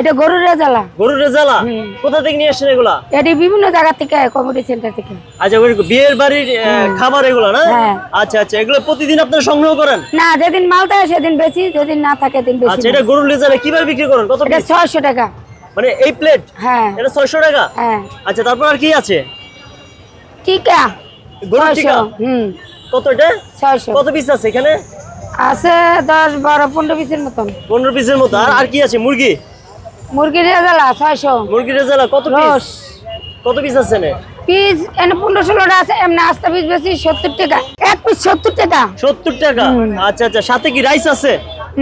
এটা গরুর রেজালা গরুর রেজালা। কোথা থেকে নিয়ে আসছেন এগুলা? এটি বিভিন্ন জায়গা থেকে কমিটি সেন্টার থেকে। আচ্ছা ওই বিয়ের বাড়ির খাবার এগুলা না? হ্যাঁ। আচ্ছা আচ্ছা এগুলো প্রতিদিন আপনারা সংগ্রহ করেন? না যেদিন মাল থাকে সেদিন বেশি যেদিন না থাকে সেদিন বেশি আচ্ছা এটা গরুর রেজালা কীভাবে বিক্রি করেন? কত এটা piece? ছয়শো টাকা। মানে এই প্লেট হ্যাঁ। এটা ছয়শো টাকা? হ্যাঁ। আচ্ছা তারপর আর কি আছে? টিকা। গরুর টিকা? হুম। কত এটা? ছয়শো। কত পিস আছে এখানে? আছে দশ বারো পনেরো পিসের মতন। পনেরো পিসের মতো। আর আর কি আছে? মুরগি? মুরগির রেজালা ছয়শো। মুরগির রেজালা কত পিস কত পিস আছে পিস এনে পনেরো ষোলোটা আছে এমনি আস্তা পিস বেশি সত্তর টাকা। এক পিস সত্তর টাকা। সত্তর টাকা? আচ্ছা আচ্ছা। সাথে কি রাইস আছে?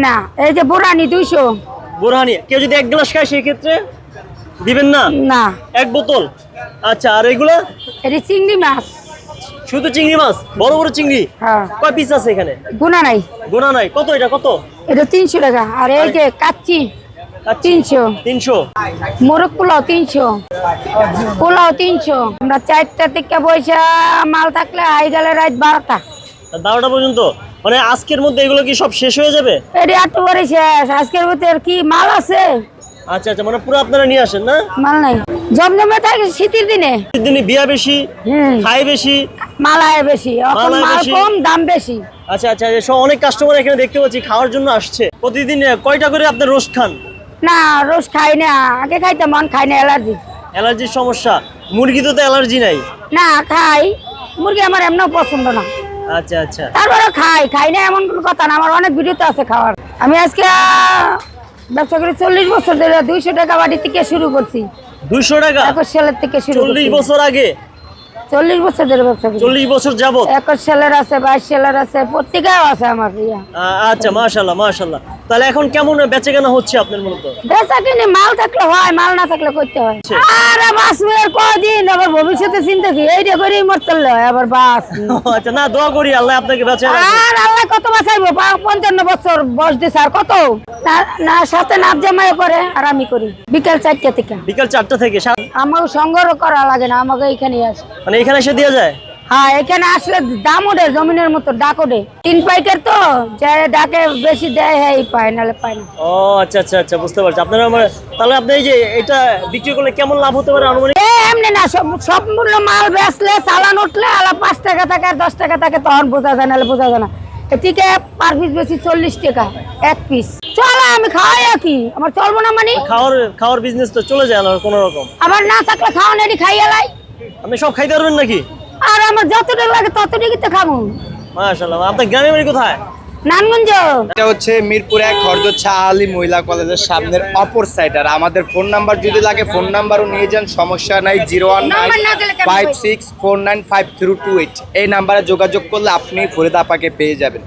না এই যে বোরানি দুইশো। বোরহানি। কেউ যদি এক গ্লাস খায় সেই ক্ষেত্রে দিবেন না? না। এক বোতল? আচ্ছা আর এগুলো? এটি চিংড়ি মাছ। শুধু চিংড়ি মাছ? বড় বড় চিংড়ি? হ্যাঁ। কয় পিস আছে এখানে? গুণা নাই। গোনা নাই। কত এটা? কত? এটা তিনশো টাকা। আর এই যে কাচ্চি তিনশো। তিনশো? মোরগ পোলাও তিনশো। পোলাও তিনশো। আমরা চারটা থেকে পয়সা মাল থাকলে আই গেলে রাত বারোটা। বারোটা পর্যন্ত? মানে আজকের মধ্যে এগুলো কি সব শেষ হয়ে যাবে? এটি আটটু করে শেষ। আজকের ভিতরে কি মাল আছে? আচ্ছা আচ্ছা মানে পুরো আপনারা নিয়ে আসেন না? মাল নাই। জমজমে থাকে শীতের দিনে। দিনে বিয়া বেশি খায় বেশি। মালায় বেশি। মাল কম দাম বেশি। আচ্ছা আচ্ছা সব অনেক কাস্টমার এখানে দেখতে পাচ্ছি খাওয়ার জন্য আসছে। প্রতিদিন কয়টা করে আপনার রোস্ট খান? না রোজ খাই না। আগে খাইতে মন খাই না অ্যালার্জি। অ্যালার্জির সমস্যা। মুরগি তো অ্যালার্জি নাই? না খাই। মুরগি আমার এমনিও পছন্দ না। আচ্ছা আচ্ছা। তারপরে খাই। খাই না এমন কোনো কথা না। আমার অনেক ভিডিওতে আছে খাওয়ার। আমি আজকে ব্যবসা করি চল্লিশ বছর ধরে। দুইশো টাকা বাড়ি থেকে শুরু করছি। দুইশো টাকা? একুশ সালের থেকে শুরু চল্লিশ বছর আগে? চল্লিশ বছর ধরে ব্যবসা করি। চল্লিশ বছর যাবত একুশ সালের আছে বাইশ সালের আছে পত্রিকাও আছে আমার আচ্ছা মাশাল্লাহ মাশাল্লাহ তাহলে এখন কেমন বেচে কেনা হচ্ছে আপনার মূলত বেচা কিনে মাল থাকলে হয় মাল না থাকলে করতে হয়। আরে বাস মেয়ের কদিন আবার ভবিষ্যতে চিন্তা কি? এইটা করেই মরতে হয় আবার বাস। আচ্ছা না দোয়া করি আল্লাহ আপনাকে বেঁচে আর আল্লাহ কত বাঁচাইবো? পঞ্চান্ন বছর বয়স দিছে আর কত? না- সাথে নাচ জামাই করে আর আমি করি। বিকেল চারটে থেকে। বিকাল চারটা থেকে আমাকে সংগ্রহ করা লাগে না আমাকে এখানে আসে। মানে এখানে এসে দিয়ে যায়? হ্যাঁ এখানে আসলে দাম ওঠে জমিনের মতো ডাক ওঠে তিন পাইকার তো যে ডাকে বেশি দেয় হ্যাঁ পায় নাহলে পায় না। ও আচ্ছা আচ্ছা আচ্ছা বুঝতে পারছি। আপনারা আমার তাহলে আপনি এই যে এটা বিক্রি করলে কেমন লাভ হতে পারে আনুমানিক? এমনি না সব মাল বেচলে চালান উঠলে আলা পাঁচ টাকা থাকে আর দশ টাকা থাকে তখন বোঝা যায় নাহলে বোঝা যায় না। এটিকে পার পিস বেশি চল্লিশ টাকা এক পিস। চলো আমি খাওয়াই কি আমার চলবো না মানে? খাওয়ার খাওয়ার বিজনেস তো চলে যায় না কোনো রকম। আবার না থাকলে খাওয়ান এটি খাইয়ে লাই। আপনি সব খাইতে পারবেন নাকি? আর আমার যতটুকু লাগে ততটুকু তো খাব। মাশাআল্লাহ আপনার গ্রামের বাড়ি কোথায়? নানগঞ্জ এটা হচ্ছে মিরপুর এক হরদচ্ছা আলী মহিলা কলেজের সামনের অপর সাইড আর আমাদের ফোন নাম্বার যদি লাগে ফোন নাম্বারও নিয়ে যান সমস্যা নাই zero one nine five six four nine five three two eight এই নাম্বারে যোগাযোগ করলে আপনি ফরিদা আপাকে পেয়ে যাবেন।